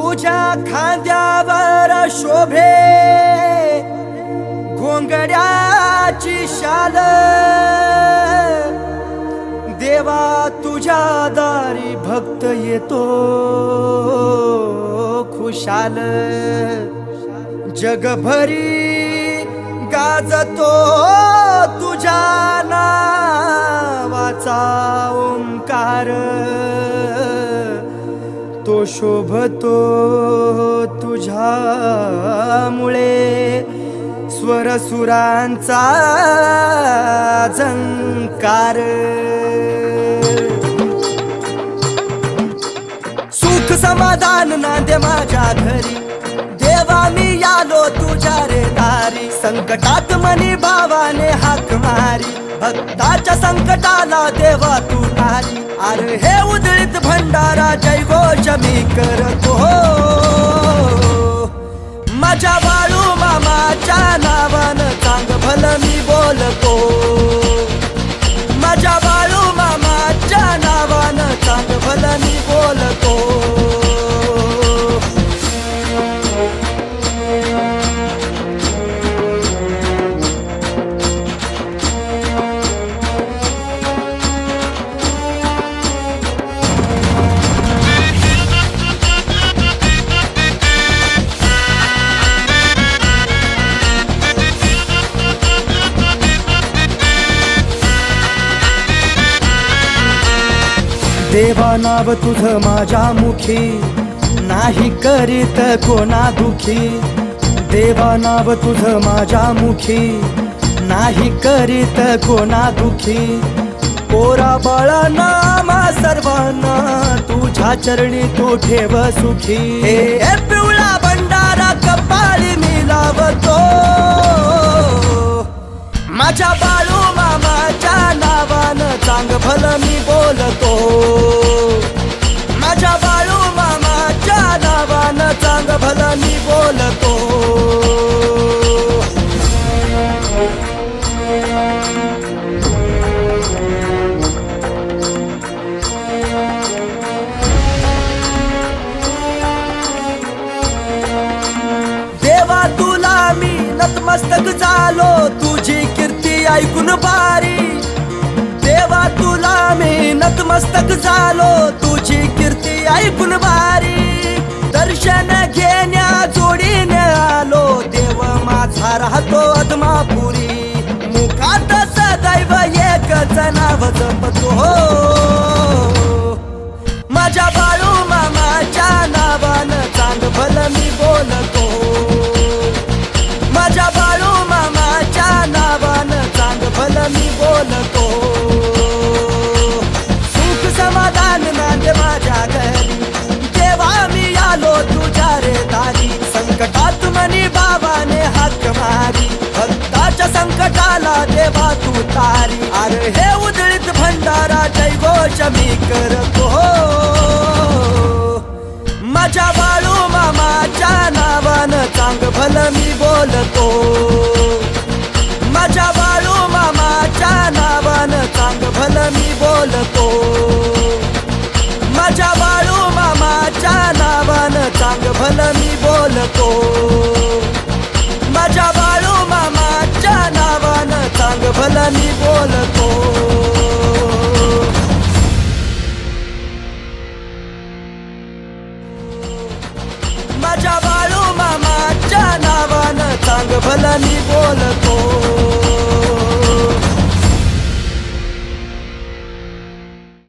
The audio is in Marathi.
तुझ्या खांद्यावर शोभे. घोंगड्याची शाल. देवा तुझ्या दारी भक्त येतो. खुशाल. जगभरी गाजतो. तू शोभतो तुझ्यामुळे. स्वरसुरांचा झंकार. सुख समाधान नांदे माझ्या घरी. देवा मी आलो तुझ्या रे दारी. संकटात मनी भावाने हाक मारी. भक्ताच्या संकटाला देवा तू आली. अरे हे उदळीत भंडारा जय घोष मी करतो. माझ्या बाळू मामाच्या नावानं चांग भल मी बोलतो. देवा नाव तुझ माझ्या मुखी. नाही करीत कोणा दुखी. देवा नाव तुझ माझ्या मुखी. नाही करीत कोणा दुखी. पोरा बाळा नामा सर्वांना तुझ्या चरणी तू ठेव सुखी. हे पिवळा भंडारा कपाळी मी लावतो. मी बोलतो. माझ्या बाळू मामाच्या नावानं चांग भला मी बोलतो. देवा तुला मी नतमस्तक झालो. तुझी कीर्ती ऐकून बारी तुला मी नतमस्तक झालो. तुझी कीर्ती ऐकून बारी दर्शन घेण्या जोडीने आलो. देव माझा राहतो अदमापुरी मुखात सदैव एकच नाव जपतो. माझ्या भक्ताच्या संकटाला देवा तू तारी. अरे हे उदळीत भंडारा जय गोष मी करतो. माझ्या बाळू मामाच्या नावानं चांग भलं चांग मी बोलतो. माझ्या बाळू मामाच्या नावानं चांग भलं मी बोलतो.